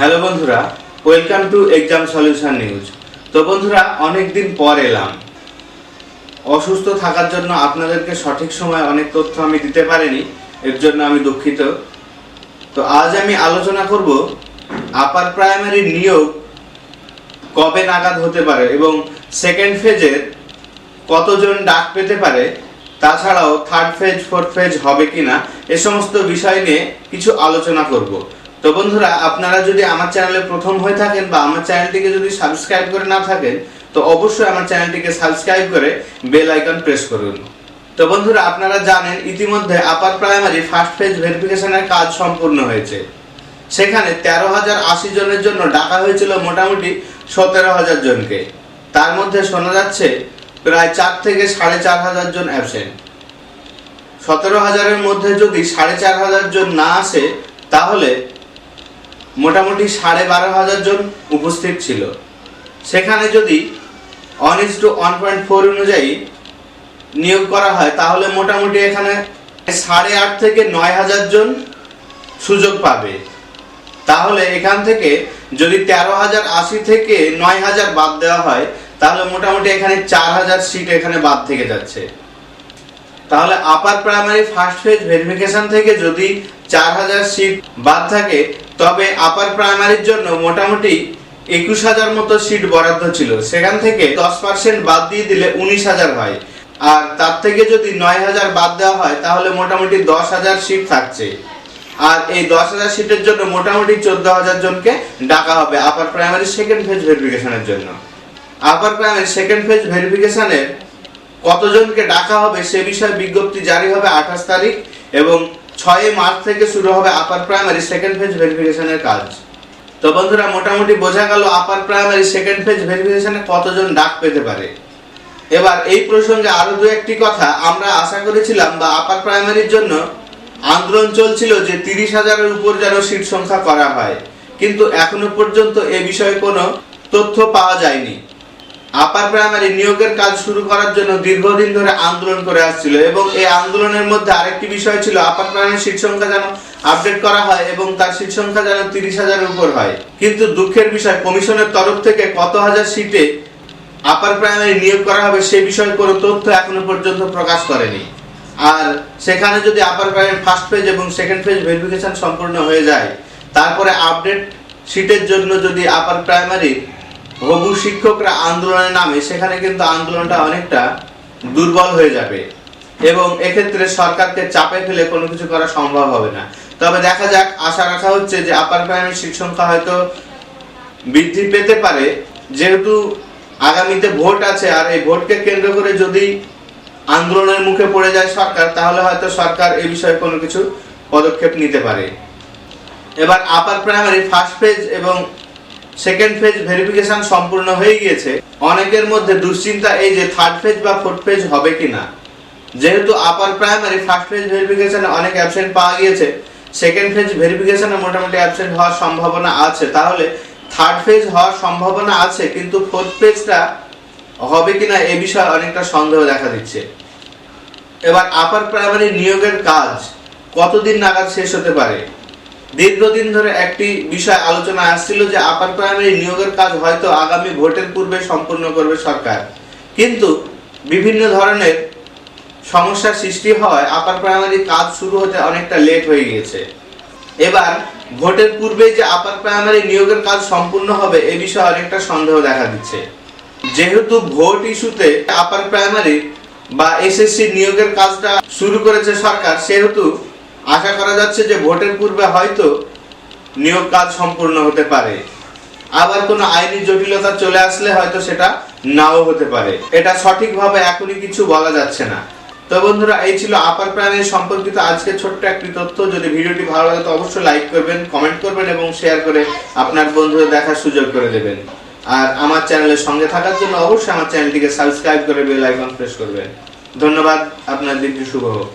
Hello বন্ধুরা, welcome to exam solution news. তো বন্ধুরা অনেক দিন পর এলাম। অসুস্থ থাকার জন্য আপনাদেরকে সঠিক সময় অনেক তথ্য আমি দিতে পারিনি, এর জন্য আমি দুঃখিত। তো আজ আমি আলোচনা করব আপার প্রাইমারি নিয়োগ কবে নাগাদ হতে পারে এবং সেকেন্ড ফেজের কতজন ডাক পেতে পারে, তাছাড়াও থার্ড ফেজ ফোর্থ ফেজ হবে কিনা, এ সমস্ত বিষয় নিয়ে কিছু আলোচনা করব। তো বন্ধুরা, আপনারা যদি আমার চ্যানেলে প্রথম হয়ে থাকেন বা আমার চ্যানেলটিকে যদি সাবস্ক্রাইব করে না থাকেন, তো অবশ্যই আমার চ্যানেলটিকে সাবস্ক্রাইব করে বেল আইকন প্রেস করুন। তো বন্ধুরা, আপনারা জানেন, ইতিমধ্যে আপার প্রাইমারি ফার্স্ট ফেজ ভেরিফিকেশনের কাজ সম্পূর্ণ হয়েছে। সেখানে তেরো হাজার আশি জনের জন্য ডাকা হয়েছিল মোটামুটি সতেরো হাজার জনকে। তার মধ্যে শোনা যাচ্ছে, প্রায় চার থেকে সাড়ে চার হাজার জন অ্যাবসেন্ট সতেরো হাজারের মধ্যে যদি সাড়ে চার হাজার জন না আসে, তাহলে মোটামুটি সাড়ে বারো হাজার জন উপস্থিত ছিল। সেখানে যদি one is two one point four অনুযায়ী নিয়োগ করা হয়, তাহলে মোটামুটি এখানে সাড়ে আট থেকে নয় হাজার জন সুযোগ পাবে। তাহলে এখান থেকে যদি তেরো হাজার আশি থেকে নয় হাজার বাদ দেওয়া হয়, তাহলে মোটামুটি এখানে চার হাজার সিট এখানে বাদ থেকে যাচ্ছে। তাহলে upper primary first phase verification থেকে যদি চার হাজার সিট বাদ থাকে, তবে আপার প্রাইমারির জন্য মোটামুটি একুশ হাজার মতো সিট বরাদ্দ ছিল। সেখান থেকে দশ পার্সেন্ট বাদ দিয়ে দিলে উনিশ হাজার হয়। আর তার থেকে যদি নয় হাজার বাদ দেওয়া হয়, তাহলে মোটামুটি দশ হাজার সিট থাকছে। আর এই দশ হাজার সিটের জন্য মোটামুটি চোদ্দ হাজার জনকে ডাকা হবে আপার প্রাইমারি সেকেন্ড ফেজ ভেরিফিকেশনের জন্য। আপার প্রাইমারি সেকেন্ড ফেজ ভেরিফিকেশনের কতজনকে ডাকা হবে সে বিষয়ে বিজ্ঞপ্তি জারি হবে আঠাশ তারিখ এবং ছয় মার্চ থেকে শুরু হবে আপার প্রাইমারি, সেকেন্ড ফেজ ভেরিফিকেশনের কাজ। তো বন্ধুরা, মোটামুটি বোঝা গেল আপার প্রাইমারি, সেকেন্ড ফেজ ভেরিফিকেশনে কতজন ডাক পেতে পারে। এবার এই প্রসঙ্গে আরও দু একটি কথা, আমরা আশা করেছিলাম বা আপার প্রাইমারির জন্য আন্দোলন চলছিল যে তিরিশ হাজারের উপর যেন সিট সংখ্যা করা হয়। কিন্তু এখনও পর্যন্ত এ বিষয়ে কোনো তথ্য পাওয়া যায়নি। আপার প্রাইমারি নিয়োগের কাজ শুরু করার জন্য দীর্ঘদিন ধরে আন্দোলন করে আসছিল এবং এই আন্দোলনের মধ্যে আরেকটি বিষয় ছিল আপার প্রাইমারি সিট সংখ্যা যেন আপডেট করা হয় এবং তার সিট সংখ্যা যেন তিরিশ হাজারের উপর হয়। কিন্তু দুঃখের বিষয়, কমিশনের তরফ থেকে কত হাজার সিটে আপার প্রাইমারি নিয়োগ করা হবে সে বিষয়ে কোনো তথ্য এখনও পর্যন্ত প্রকাশ করেনি। আর সেখানে যদি আপার প্রাইমারি ফার্স্ট পেজ এবং সেকেন্ড পেজ ভেরিফিকেশন সম্পূর্ণ হয়ে যায়, তারপরে আপডেট সিটের জন্য যদি আপার প্রাইমারি হবু শিক্ষকরা আন্দোলনে নামে, সেখানে কিন্তু আন্দোলনটা অনেকটা দুর্বল হয়ে যাবে। এবং এক্ষেত্রে সরকারকে চাপে ফেলে কোনো কিছু করা সম্ভব হবে না। তবে দেখা যাক আশা রাখা হচ্ছে যে আপার প্রাইমারি সিট সংখ্যা হয়তো বৃদ্ধি পেতে পারে। যেহেতু আগামীতে ভোট আছে, আর এই ভোটকে কেন্দ্র করে যদি আন্দোলনের মুখে পড়ে যায় সরকার, তাহলে হয়তো সরকার এই বিষয়ে কোনো কিছু পদক্ষেপ নিতে পারে। এবার আপার প্রাইমারি ফার্স্ট ফেজ এবং সেকেন্ড ফেজ ভেরিফিকেশন সম্পূর্ণ হয়ে গিয়েছে। অনেকের মধ্যে দুশ্চিন্তা এই যে থার্ড ফেজ বা ফোর্থ ফেজ হবে কিনা। যেহেতু আপার প্রাইমারি ফার্স্ট ফেজ ভেরিফিকেশনে অনেক অ্যাবসেন্ট পাওয়া গিয়েছে সেকেন্ড ফেজ ভেরিফিকেশনে মোটামুটি অ্যাবসেন্ট হওয়ার সম্ভাবনা আছে। তাহলে থার্ড ফেজ হওয়ার সম্ভাবনা আছে, কিন্তু ফোর্থ ফেজটা হবে কিনা এ বিষয়ে অনেকটা সন্দেহ দেখা দিচ্ছে। এবার আপার প্রাইমারি নিয়োগের কাজ কতদিন নাগাদ শেষ হতে পারে? দীর্ঘদিন ধরে একটি বিষয় আলোচনা আসছিল যে আপার প্রাইমারি নিয়োগের কাজ হয়তো আগামী ভোটের পূর্বে সম্পূর্ণ করবে সরকার। কিন্তু বিভিন্ন ধরনের সমস্যার সৃষ্টি হওয়ায় আপার প্রাইমারি কাজ শুরু হতে অনেকটা লেট হয়ে গিয়েছে। এবার ভোটের পূর্বে যে আপার প্রাইমারি নিয়োগের কাজ সম্পূর্ণ হবে এ বিষয়ে অনেকটা সন্দেহ দেখা দিচ্ছে। যেহেতু ভোট ইস্যুতে আপার প্রাইমারি বা এসএসসি নিয়োগের কাজটা শুরু করেছে সরকার, সেহেতু আশা করা যাচ্ছে যে ভোটের পূর্বে হয়তো নিয়োগ কাজ সম্পূর্ণ হতে পারে। আবার কোনো আইনি জটিলতা চলে আসলে হয়তো সেটা নাও হতে পারে। এটা সঠিকভাবে এখনই কিছু বলা যাচ্ছে না। তো বন্ধুরা, এই ছিল আপার প্রাইমারি সম্পর্কিত আজকে ছোট্ট একটি তথ্য। যদি ভিডিওটি ভালো লাগে তো অবশ্যই লাইক করবেন, কমেন্ট করবেন এবং শেয়ার করে আপনার বন্ধুদের দেখার সুযোগ করে দেবেন। আর আমার চ্যানেলের সঙ্গে থাকার জন্য অবশ্যই আমার চ্যানেলটিকে সাবস্ক্রাইব করে বেল আইকন প্রেস করবেন। ধন্যবাদ, আপনার দিনটি শুভ হোক।